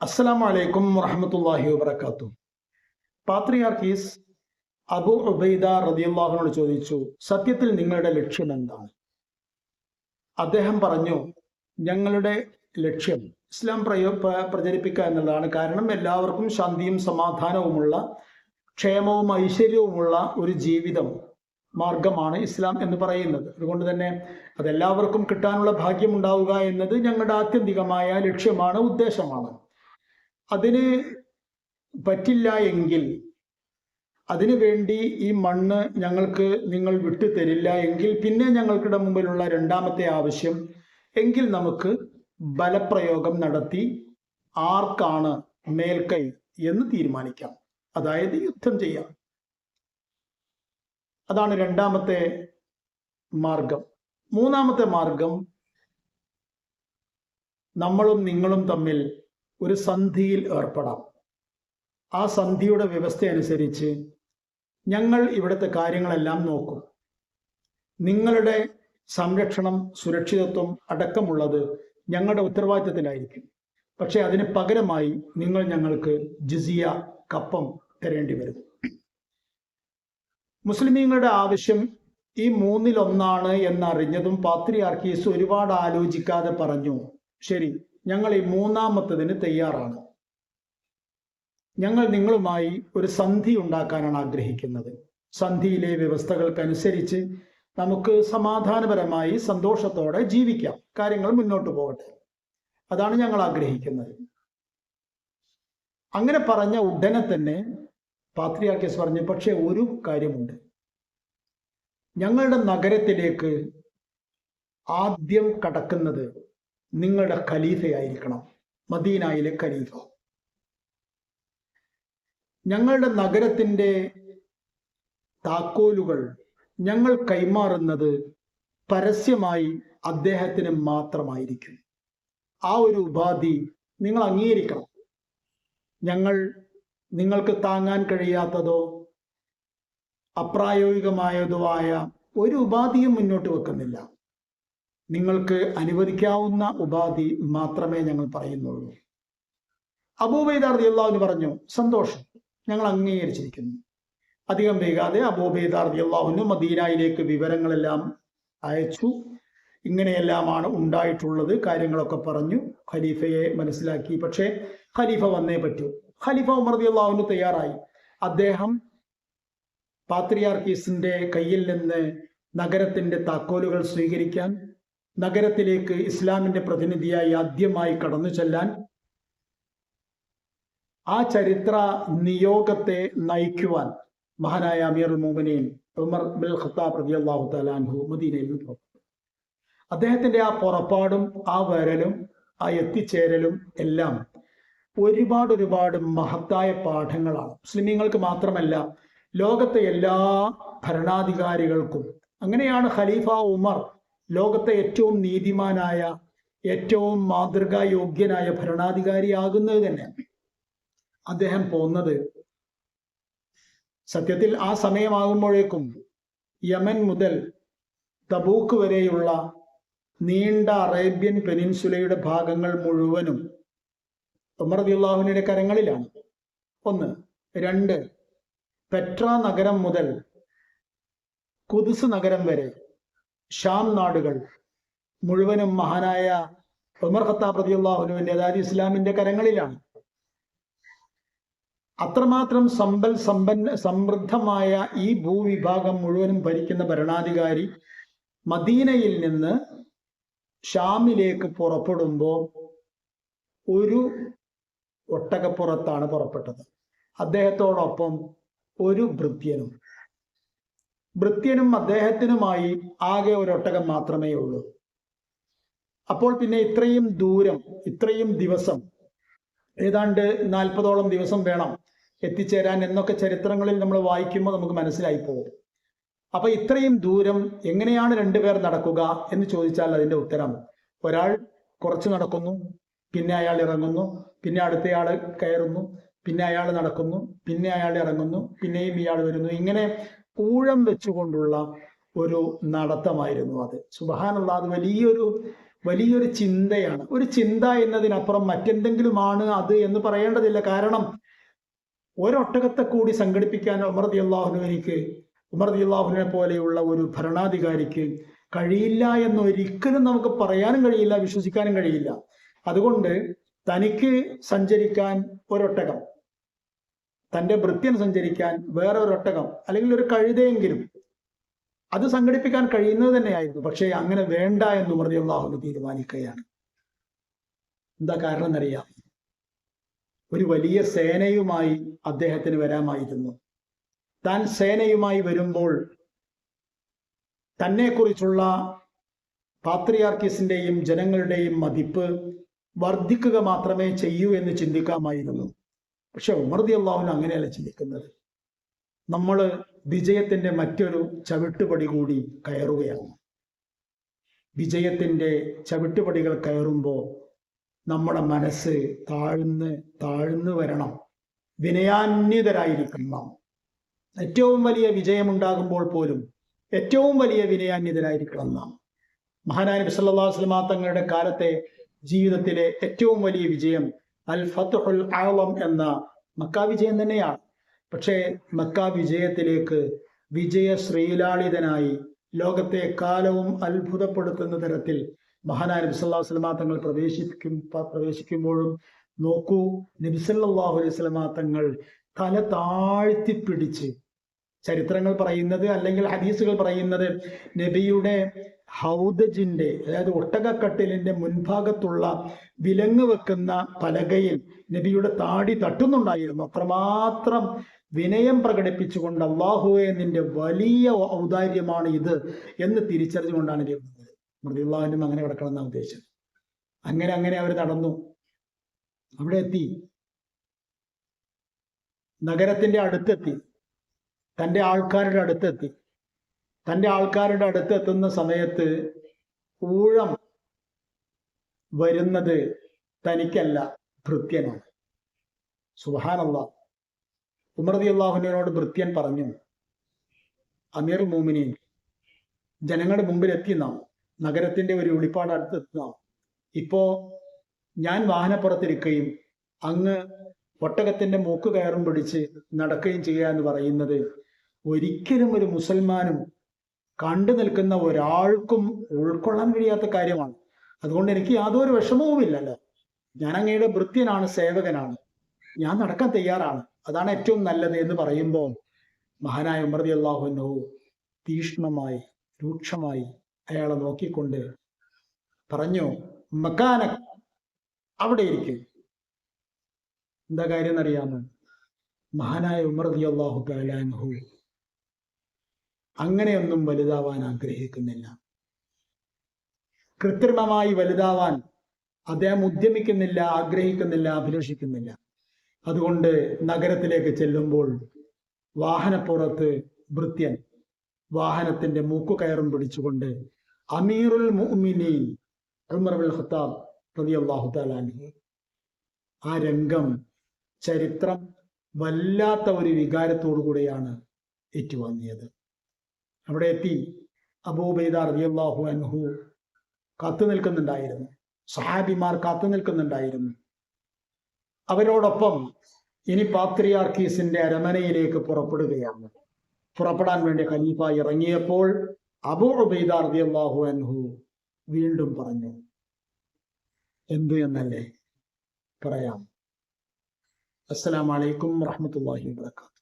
അസ്സലാമു വലൈക്കും വറഹമത്തല്ലാഹി വബർക്കാത്തു പാത്രിയാർക്കീസ് അബു ഉബൈദ റതിയല്ലാഹുനോട് ചോദിച്ചു സത്യത്തിൽ നിങ്ങളുടെ ലക്ഷ്യം എന്താണ്? അദ്ദേഹം പറഞ്ഞു ഞങ്ങളുടെ ലക്ഷ്യം ഇസ്ലാം പ്രയോ പ്രചരിപ്പിക്കുക എന്നുള്ളതാണ്. കാരണം എല്ലാവർക്കും ശാന്തിയും സമാധാനവുമുള്ള ക്ഷേമവും ഐശ്വര്യവുമുള്ള ഒരു ജീവിതം മാർഗമാണ് ഇസ്ലാം എന്ന് പറയുന്നത്. അതുകൊണ്ട് തന്നെ അതെല്ലാവർക്കും കിട്ടാനുള്ള ഭാഗ്യം ഉണ്ടാവുക എന്നത് ഞങ്ങളുടെ ആത്യന്തികമായ ലക്ഷ്യമാണ് ഉദ്ദേശമാണ്. അതിന് പറ്റില്ല എങ്കിൽ അതിനു വേണ്ടി ഈ മണ്ണ് ഞങ്ങൾക്ക് നിങ്ങൾ വിട്ടു തരില്ല എങ്കിൽ പിന്നെ ഞങ്ങൾക്കിടെ മുമ്പിലുള്ള രണ്ടാമത്തെ ആവശ്യം എങ്കിൽ നമുക്ക് ബലപ്രയോഗം നടത്തി ആർക്കാണ് മേൽക്കൈ എന്ന് തീരുമാനിക്കാം. അതായത് യുദ്ധം ചെയ്യാം. അതാണ് രണ്ടാമത്തെ മാർഗം. മൂന്നാമത്തെ മാർഗം നമ്മളും നിങ്ങളും തമ്മിൽ ഒരു സന്ധിയിൽ ഏർപ്പെടാം. ആ സന്ധിയുടെ വ്യവസ്ഥ അനുസരിച്ച് ഞങ്ങൾ ഇവിടുത്തെ കാര്യങ്ങളെല്ലാം നോക്കും. നിങ്ങളുടെ സംരക്ഷണം സുരക്ഷിതത്വം അടക്കമുള്ളത് ഞങ്ങളുടെ ഉത്തരവാദിത്തത്തിലായിരിക്കും. പക്ഷേ അതിന് പകരമായി നിങ്ങൾ ഞങ്ങൾക്ക് ജിസിയ കപ്പം തരേണ്ടി വരും. മുസ്ലിമീങ്ങളുടെ ആവശ്യം ഈ മൂന്നിലൊന്നാണ് എന്നറിഞ്ഞതും പാത്രിയാർക്കീസ് ഒരുപാട് ആലോചിക്കാതെ പറഞ്ഞു ശരി ഞങ്ങൾ ഈ മൂന്നാമത്തതിന് തയ്യാറാണ്. ഞങ്ങൾ നിങ്ങളുമായി ഒരു സന്ധി ഉണ്ടാക്കാനാണ് ആഗ്രഹിക്കുന്നത്. സന്ധിയിലെ വ്യവസ്ഥകൾക്കനുസരിച്ച് നമുക്ക് സമാധാനപരമായി സന്തോഷത്തോടെ ജീവിക്കാം. കാര്യങ്ങൾ മുന്നോട്ട് പോകട്ടെ. അതാണ് ഞങ്ങൾ ആഗ്രഹിക്കുന്നത്. അങ്ങനെ പറഞ്ഞ ഉടനെ തന്നെ പാത്രിയാക്കേസ് പറഞ്ഞു പക്ഷെ ഒരു കാര്യമുണ്ട്. ഞങ്ങളുടെ നഗരത്തിലേക്ക് ആദ്യം കടക്കുന്നത് നിങ്ങളുടെ ഖലീഫയായിരിക്കണം മദീനായിലെ ഖലീഫ. ഞങ്ങളുടെ നഗരത്തിന്റെ താക്കോലുകൾ ഞങ്ങൾ കൈമാറുന്നത് പരസ്യമായി അദ്ദേഹത്തിന് മാത്രമായിരിക്കും. ആ ഒരു ഉപാധി നിങ്ങൾ അംഗീകരിക്കണം. ഞങ്ങൾ നിങ്ങൾക്ക് താങ്ങാൻ കഴിയാത്തതോ അപ്രായോഗികമായതോ ആയ ഒരു ഉപാധിയും മുന്നോട്ട് വെക്കുന്നില്ല. നിങ്ങൾക്ക് അനുവദിക്കാവുന്ന ഉപാധി മാത്രമേ ഞങ്ങൾ പറയുന്നുള്ളൂ. അബൂബൈദാർ അള്ളാഹുവിന് പറഞ്ഞു സന്തോഷം ഞങ്ങൾ അംഗീകരിച്ചിരിക്കുന്നു. അധികം വേഗാതെ അബൂബൈദാർ അള്ളാഹുവിന് മദീനയിലേക്ക് വിവരങ്ങളെല്ലാം അയച്ചു. ഇങ്ങനെയെല്ലാമാണ് ഉണ്ടായിട്ടുള്ളത് കാര്യങ്ങളൊക്കെ പറഞ്ഞു. ഖലീഫയെ മനസ്സിലാക്കി. പക്ഷേ ഖലീഫ വന്നേ പറ്റൂ. ഖലീഫ ഉമർ അള്ളാഹുവിന് തയ്യാറായി. അദ്ദേഹം പാത്രിയാർക്കീസിന്റെ കയ്യിൽ നിന്ന് നഗരത്തിന്റെ താക്കോലുകൾ സ്വീകരിക്കാൻ നഗരത്തിലേക്ക് ഇസ്ലാമിന്റെ പ്രതിനിധിയായി ആദ്യമായി കടന്നു ചെല്ലാൻ ആ ചരിത്ര നിയോഗത്തെ നയിക്കുവാൻ മഹാനായ അമീർ മോമിനെയും ഉമർ ബിൽ ഖത്താബ് റബി അള്ളാഹു തലാൻഹു മദീനയിൽ നിന്ന് പുറപ്പെട്ടു. അദ്ദേഹത്തിന്റെ ആ പുറപ്പാടും ആ വരലും ആ എത്തിച്ചേരലും എല്ലാം ഒരുപാട് ഒരുപാട് മഹത്തായ പാഠങ്ങളാണ്. മുസ്ലിമീങ്ങൾക്ക് മാത്രമല്ല ലോകത്തെ എല്ലാ ഭരണാധികാരികൾക്കും. അങ്ങനെയാണ് ഖലീഫ ഉമർ ലോകത്തെ ഏറ്റവും നീതിമാനായ ഏറ്റവും മാതൃകായോഗ്യനായ ഭരണാധികാരിയാകുന്നത് തന്നെ അദ്ദേഹം പോന്നത്. സത്യത്തിൽ ആ സമയമാകുമ്പോഴേക്കും യമൻ മുതൽ തബൂക്ക് വരെയുള്ള നീണ്ട അറേബ്യൻ പെനിൻസുലയുടെ ഭാഗങ്ങൾ മുഴുവനും ഉമർ അള്ളാഹുവിന്റെ കരങ്ങളിലാണ്. ഒന്ന് രണ്ട് പെട്ര നഗരം മുതൽ കുതുസ് നഗരം വരെ ഷാം നാടുകൾ മുഴുവനും മഹാനായ ഉമർ ഖത്താബ് റതിയുള്ളാഹുനുവിന്റെ അതായത് ഇസ്ലാമിന്റെ കരങ്ങളിലാണ്. അത്രമാത്രം സമ്പൽ സമ്പന്ന സമൃദ്ധമായ ഈ ഭൂവിഭാഗം മുഴുവനും ഭരിക്കുന്ന ഭരണാധികാരി മദീനയിൽ നിന്ന് ഷാമിലേക്ക് പുറപ്പെടുമ്പോൾ ഒരു ഒട്ടകപ്പുറത്താണ് പുറപ്പെട്ടത്. അദ്ദേഹത്തോടൊപ്പം ഒരു ഭൃത്യനും ഭൃത്യനും അദ്ദേഹത്തിനുമായി ആകെ ഒരൊട്ടകം മാത്രമേ ഉള്ളൂ. അപ്പോൾ പിന്നെ ഇത്രയും ദൂരം ഇത്രയും ദിവസം ഏതാണ്ട് നാൽപ്പതോളം ദിവസം വേണം എത്തിച്ചേരാൻ എന്നൊക്കെ ചരിത്രങ്ങളിൽ നമ്മൾ വായിക്കുമ്പോൾ നമുക്ക് മനസ്സിലായി പോകും. അപ്പൊ ഇത്രയും ദൂരം എങ്ങനെയാണ് രണ്ടുപേർ നടക്കുക എന്ന് ചോദിച്ചാൽ അതിന്റെ ഉത്തരം ഒരാൾ കുറച്ച് നടക്കുന്നു പിന്നെ അയാൾ ഇറങ്ങുന്നു പിന്നെ അടുത്തയാൾ കയറുന്നു പിന്നെ അയാൾ നടക്കുന്നു പിന്നെ അയാൾ ഇറങ്ങുന്നു പിന്നെയും ഇയാൾ വരുന്നു. ഇങ്ങനെ ഊഴം വെച്ചുകൊണ്ടുള്ള ഒരു നടത്തമായിരുന്നു അത്. സുബഹാനുള്ള അത് വലിയൊരു വലിയൊരു ചിന്തയാണ്. ഒരു ചിന്ത എന്നതിനപ്പുറം മറ്റെന്തെങ്കിലുമാണ് അത് എന്ന് പറയേണ്ടതില്ല. കാരണം ഒരൊട്ടകത്തെ കൂടി സംഘടിപ്പിക്കാൻ ഉമർ അള്ളാഹുവിനിക്ക് ഉമർ റതി അള്ളാഹുവിനെ പോലെയുള്ള ഒരു ഭരണാധികാരിക്ക് കഴിയില്ല എന്ന് ഒരിക്കലും നമുക്ക് പറയാനും കഴിയില്ല വിശ്വസിക്കാനും കഴിയില്ല. അതുകൊണ്ട് തനിക്ക് സഞ്ചരിക്കാൻ ഒരൊട്ടകം തന്റെ ഭൃത്യൻ സഞ്ചരിക്കാൻ വേറെ ഒരു ഒട്ടകം അല്ലെങ്കിൽ ഒരു കഴുതയെങ്കിലും അത് സംഘടിപ്പിക്കാൻ കഴിയുന്നത് തന്നെയായിരുന്നു. പക്ഷേ അങ്ങനെ വേണ്ട എന്ന് പറഞ്ഞു റതി അള്ളാഹുവിന് തീരുമാനിക്കുകയാണ്. എന്താ കാരണം എന്നറിയാം? ഒരു വലിയ സേനയുമായി അദ്ദേഹത്തിന് വരാമായിരുന്നു. താൻ സേനയുമായി വരുമ്പോൾ തന്നെക്കുറിച്ചുള്ള പാത്രിയാർക്കിസിന്റെയും ജനങ്ങളുടെയും മതിപ്പ് വർദ്ധിക്കുക മാത്രമേ ചെയ്യൂ എന്ന് ചിന്തിക്കാമായിരുന്നു. പക്ഷെ ഉമർദി അള്ളാഹുന അങ്ങനെയല്ല ചിന്തിക്കുന്നത്. നമ്മൾ വിജയത്തിന്റെ മറ്റൊരു ചവിട്ടുപടി കൂടി കയറുകയാണ്. വിജയത്തിന്റെ ചവിട്ടുപടികൾ കയറുമ്പോൾ നമ്മുടെ മനസ്സ് താഴ്ന്ന് താഴ്ന്നു വരണം. വിനയാന്യതരായിരിക്കണം ഏറ്റവും വലിയ വിജയമുണ്ടാകുമ്പോൾ പോലും ഏറ്റവും വലിയ വിനയാന്യതരായിരിക്കണം നാം. മഹാനായ അലൈഹി വസല്ലമ തങ്ങളുടെ കാലത്തെ ജീവിതത്തിലെ ഏറ്റവും വലിയ വിജയം അൽ ഫത്തുൽ ആളം എന്ന മക്ക വിജയം തന്നെയാണ്. പക്ഷേ മക്ക വിജയത്തിലേക്ക് വിജയ ശ്രീലാളിതനായി ലോകത്തെ കാലവും അത്ഭുതപ്പെടുത്തുന്ന തരത്തിൽ മഹാനായ നബി സല്ലല്ലാഹു അലൈഹി തങ്ങൾ പ്രവേശിക്കും പ്രവേശിക്കുമ്പോഴും നോക്കൂ നബിസല്ലാഹു അലൈഹി വസല്ലമ തങ്ങൾ തല താഴ്ത്തി പിടിച്ച് ചരിത്രങ്ങൾ പറയുന്നത് അല്ലെങ്കിൽ ഹദീസുകൾ പറയുന്നത് നബിയുടെ ഹൗദജിന്റെ അതായത് ഒട്ടകക്കട്ടിലിന്റെ മുൻഭാഗത്തുള്ള വിലങ്ങ് വെക്കുന്ന പലകയിൽ നബിയുടെ താടി തട്ടുന്നുണ്ടായിരുന്നു. അത്രമാത്രം വിനയം പ്രകടിപ്പിച്ചുകൊണ്ട് അള്ളാഹുവെ നിന്റെ വലിയ ഔദാര്യമാണ് ഇത് എന്ന് തിരിച്ചറിഞ്ഞുകൊണ്ടാണ് നബി അങ്ങനെ കിടക്കണം എന്നാണ് ഉദ്ദേശം. അങ്ങനെ അങ്ങനെ അവർ നടന്നു. അവിടെ എത്തി. നഗരത്തിന്റെ അടുത്തെത്തി. തന്റെ ആൾക്കാരുടെ അടുത്തെത്തി. തന്റെ ആൾക്കാരുടെ അടുത്ത് എത്തുന്ന സമയത്ത് ഊഴം വരുന്നത് തനിക്കല്ല ഭൃത്യനാണ്. സുബാനല്ല ഉമർദി അള്ളാഹുനോട് ഭൃത്യൻ പറഞ്ഞു അമീർ മോമിനി ജനങ്ങളുടെ മുമ്പിൽ എത്തി നാം നഗരത്തിന്റെ ഒരു വെളിപ്പാട് അടുത്തെത്തി നാം. ഇപ്പോ ഞാൻ വാഹനപ്പുറത്തിരിക്കുകയും അങ്ങ് ഒട്ടകത്തിന്റെ മൂക്ക് കയറും പിടിച്ച് നടക്കുകയും ചെയ്യുക എന്ന് പറയുന്നത് ഒരിക്കലും ഒരു മുസൽമാനും കണ്ടു നിൽക്കുന്ന ഒരാൾക്കും ഉൾക്കൊള്ളാൻ കഴിയാത്ത കാര്യമാണ്. അതുകൊണ്ട് എനിക്ക് യാതൊരു വിഷമവുമില്ലല്ലോ. ഞാൻ അങ്ങയുടെ ഭൃത്യനാണ് സേവകനാണ്. ഞാൻ നടക്കാൻ തയ്യാറാണ്. അതാണ് ഏറ്റവും നല്ലത് എന്ന് പറയുമ്പോൾ മഹാനായ ഉമർദി അള്ളാഹുനോ തീഷ്ണമായി രൂക്ഷമായി അയാളെ നോക്കിക്കൊണ്ട് പറഞ്ഞു മക്കാന അവിടെ ഇരിക്കും. എന്താ കാര്യം എന്നറിയാമോ? മഹാനായ ഉമർ റതി അള്ളാഹു തലാൻഹു അങ്ങനെയൊന്നും വലുതാവാൻ ആഗ്രഹിക്കുന്നില്ല. കൃത്രിമമായി വലുതാവാൻ അദ്ദേഹം ഉദ്യമിക്കുന്നില്ല ആഗ്രഹിക്കുന്നില്ല അഭിലഷിക്കുന്നില്ല. അതുകൊണ്ട് നഗരത്തിലേക്ക് ചെല്ലുമ്പോൾ വാഹനപ്പുറത്ത് ഭൃത്യൻ വാഹനത്തിന്റെ മൂക്കു കയറും പിടിച്ചുകൊണ്ട് അമീറുൽ മുഅ്മിനീൻ ഖത്താബ് റളിയല്ലാഹു ആ രംഗം ചരിത്രം വല്ലാത്ത ഒരു വികാരത്തോടു കൂടെയാണ് ഏറ്റുവാങ്ങിയത്. അവിടെ എത്തി അബൂബൈദ റളിയല്ലാഹു അൻഹു കാത്തു നിൽക്കുന്നുണ്ടായിരുന്നു. സഹാബിമാർ കാത്തു നിൽക്കുന്നുണ്ടായിരുന്നു. അവരോടൊപ്പം ഇനി പാത്രിയാർക്കീസിന്റെ അരമനയിലേക്ക് പുറപ്പെടുകയാണ്. പുറപ്പെടാൻ വേണ്ടി ഖലീഫ ഇറങ്ങിയപ്പോൾ അബൂ ഉബൈദ അൻഹു വീണ്ടും പറഞ്ഞു എന്തു എന്നല്ലേ? പറയാം. അസ്സലാമലൈക്കും വറഹമത്തല്ലാഹി വാത്തു